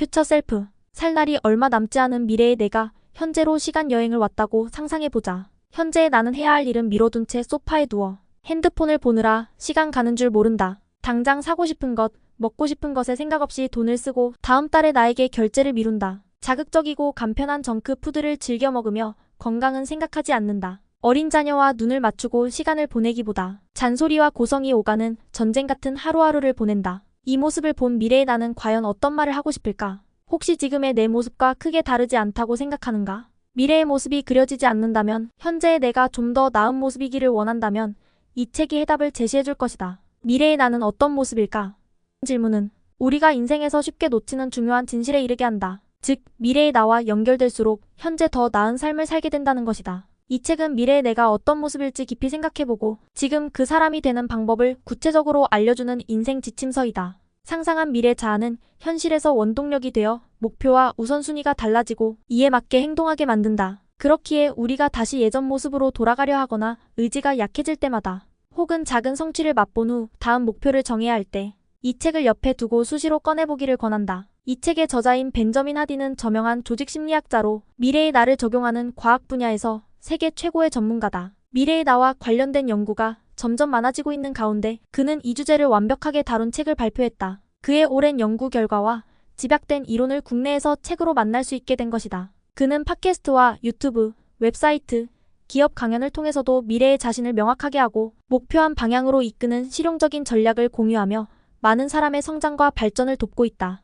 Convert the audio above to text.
퓨처 셀프. 살 날이 얼마 남지 않은 미래의 내가 현재로 시간 여행을 왔다고 상상해보자. 현재의 나는 해야 할 일은 미뤄둔 채 소파에 누워 핸드폰을 보느라 시간 가는 줄 모른다. 당장 사고 싶은 것, 먹고 싶은 것에 생각 없이 돈을 쓰고 다음 달에 나에게 결제를 미룬다. 자극적이고 간편한 정크 푸드를 즐겨 먹으며 건강은 생각하지 않는다. 어린 자녀와 눈을 맞추고 시간을 보내기보다 잔소리와 고성이 오가는 전쟁 같은 하루하루를 보낸다. 이 모습을 본 미래의 나는 과연 어떤 말을 하고 싶을까? 혹시 지금의 내 모습과 크게 다르지 않다고 생각하는가? 미래의 모습이 그려지지 않는다면, 현재의 내가 좀 더 나은 모습이기를 원한다면, 이 책이 해답을 제시해 줄 것이다. 미래의 나는 어떤 모습일까? 질문은 우리가 인생에서 쉽게 놓치는 중요한 진실에 이르게 한다. 즉, 미래의 나와 연결될수록 현재 더 나은 삶을 살게 된다는 것이다. 이 책은 미래의 내가 어떤 모습일지 깊이 생각해보고 지금 그 사람이 되는 방법을 구체적으로 알려주는 인생 지침서이다. 상상한 미래 자아는 현실에서 원동력이 되어 목표와 우선순위가 달라지고 이에 맞게 행동하게 만든다. 그렇기에 우리가 다시 예전 모습으로 돌아가려 하거나 의지가 약해질 때마다 혹은 작은 성취를 맛본 후 다음 목표를 정해야 할 때 이 책을 옆에 두고 수시로 꺼내보기를 권한다. 이 책의 저자인 벤저민 하디는 저명한 조직 심리학자로 미래의 나를 적용하는 과학 분야에서 세계 최고의 전문가다. 미래의 나와 관련된 연구가 점점 많아지고 있는 가운데 그는 이 주제를 완벽하게 다룬 책을 발표했다. 그의 오랜 연구 결과와 집약된 이론을 국내에서 책으로 만날 수 있게 된 것이다. 그는 팟캐스트와 유튜브, 웹사이트, 기업 강연을 통해서도 미래의 자신을 명확하게 하고 목표한 방향으로 이끄는 실용적인 전략을 공유하며 많은 사람의 성장과 발전을 돕고 있다.